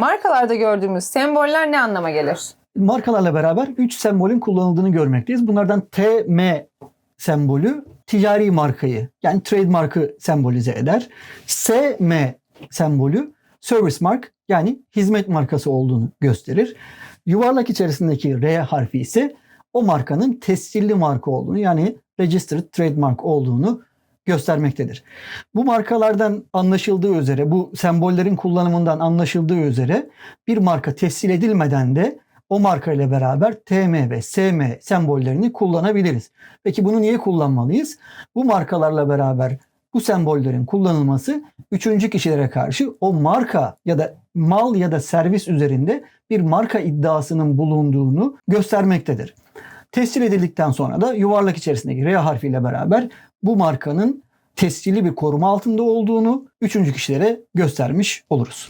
markalarda gördüğümüz semboller ne anlama gelir? Markalarla beraber 3 sembolün kullanıldığını görmekteyiz. Bunlardan TM sembolü ticari markayı yani trademark'ı sembolize eder. SM sembolü service mark yani hizmet markası olduğunu gösterir. Yuvarlak içerisindeki R harfi ise o markanın tescilli marka olduğunu yani registered trademark olduğunu göstermektedir. Bu markalardan anlaşıldığı üzere, bu sembollerin kullanımından anlaşıldığı üzere bir marka tescil edilmeden de o marka ile beraber TM ve SM sembollerini kullanabiliriz. Peki bunu niye kullanmalıyız? Bu markalarla beraber bu sembollerin kullanılması üçüncü kişilere karşı o marka ya da mal ya da servis üzerinde bir marka iddiasının bulunduğunu göstermektedir. Tescil edildikten sonra da yuvarlak içerisindeki R harfiyle beraber bu markanın tescilli bir koruma altında olduğunu üçüncü kişilere göstermiş oluruz.